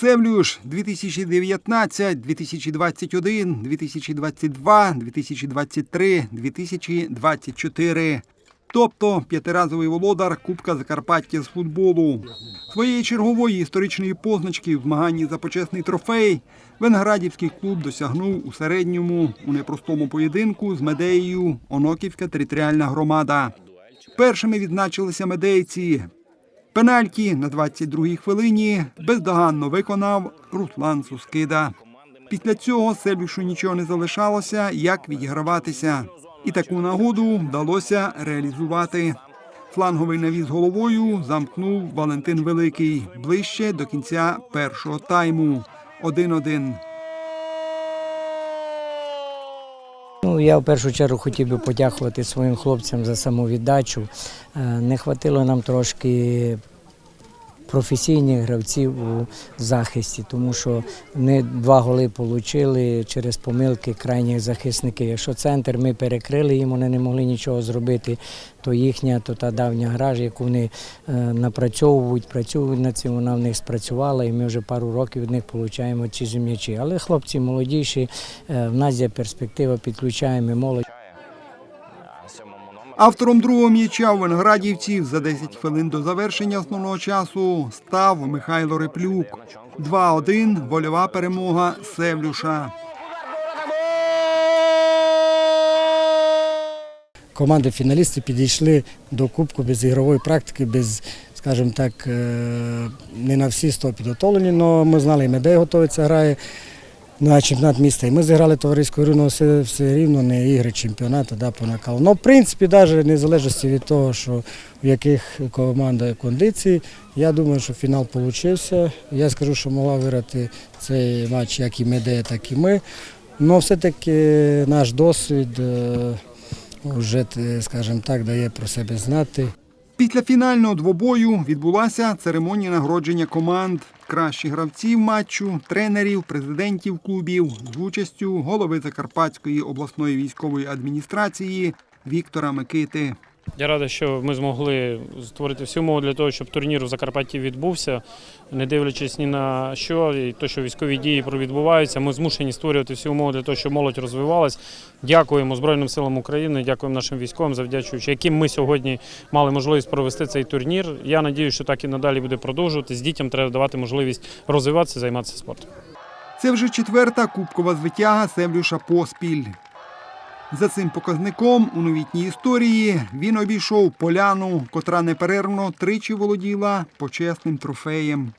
Севлюш 2019, 2021, 2022, 2023, 2024. Тобто п'ятиразовий володар Кубка Закарпаття з футболу. Своєї чергової історичної позначки в змаганні за почесний трофей Венградівський клуб досягнув у середньому у непростому поєдинку з медеєю Оноківська територіальна громада. Першими відзначилися медейці. Пенальті на 22-й хвилині бездоганно виконав Руслан Сускида. Після цього Сельвішу нічого не залишалося, як відіграватися. І таку нагоду вдалося реалізувати. Фланговий навіс головою замкнув Валентин Великий ближче до кінця першого тайму. 1-1. Ну, я в першу чергу хотів би подякувати своїм хлопцям за самовіддачу. Е, Не хватило нам трошки професійних гравців у захисті, тому що вони два голи отримали через помилки крайніх захисників. Якщо центр ми перекрили, їм вони не могли нічого зробити, то їхня, то та давня гра, яку вони е, напрацьовують, працюють над цим, вона в них спрацювала, і ми вже пару років від них отримуємо ці м'ячі. Але хлопці молодіші, е, в нас є перспектива, підключаємо молодь. Автором другого м'яча у виноградівців за 10 хвилин до завершення основного часу став Михайло Реплюк. 2-1 вольова перемога Севлюша. команди фіналісти підійшли до кубку без ігрової практики, без, скажімо так, е, не на всі 100 підготовлені, але ми знали, і Медей готується, грає на чемпіонат міста. І ми зіграли товариську гру, але все, все рівно не ігри чемпіонату да, по накалу. Ну, в принципі, навіть незалежності від того, що в яких команда кондиції, я думаю, що фінал вийшов. Я скажу, що могла виграти цей матч як і Медея, так і ми. Але все-таки наш досвід. е, вже, е, скажімо так, дає про себе знати. Після фінального двобою відбулася церемонія нагородження команд кращих гравців матчу, тренерів, президентів клубів з участю голови Закарпатської обласної військової адміністрації Віктора Микити. Я радий, що ми змогли створити всі умови для того, щоб турнір в Закарпатті відбувся, не дивлячись ні на що, і то, що військові дії відбуваються. Ми змушені створювати всі умови для того, щоб молодь розвивалась. Дякуємо Збройним силам України, дякуємо нашим військовим, завдячуючи, яким ми сьогодні мали можливість провести цей турнір. Я надію, що так і надалі буде продовжуватись. Дітям треба давати можливість розвиватися, займатися спортом. Це вже четверта кубкова звитяга Севлюша поспіль. За цим показником у новітній історії він обійшов поляну, котра неперервно тричі володіла почесним трофеєм.